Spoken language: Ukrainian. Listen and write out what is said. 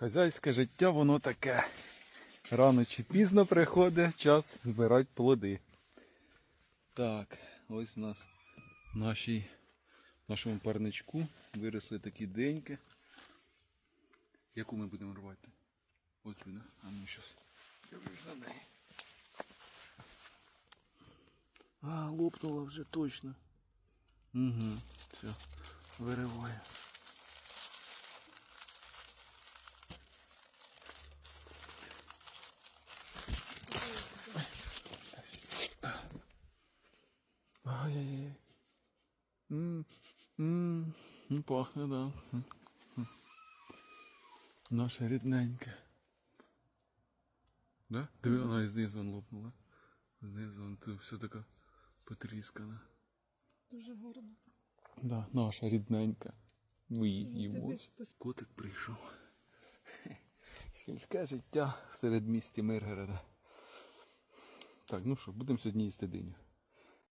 Хазяйське життя воно таке. Рано чи пізно приходить час збирати плоди. Так, ось у нас в нашій, нашому парничку виросли такі деньки. Яку ми будемо рвати? Ось вона. А ну щас. Я на неї. А, лопнула вже точно. Угу, все, вириває. Ай-яй-яй. Ну, пахне, да. Наша рідненька. Да? Диви, вона і знизу вон лопнула. Знизу вон тут все така потріскана. Дуже гарно. Да, наша рідненька. Ми її Ну, з'їмо. Котик прийшов. Сільське життя в середмісті Миргорода. Так, ну що, будемо сьогодні їсти диню.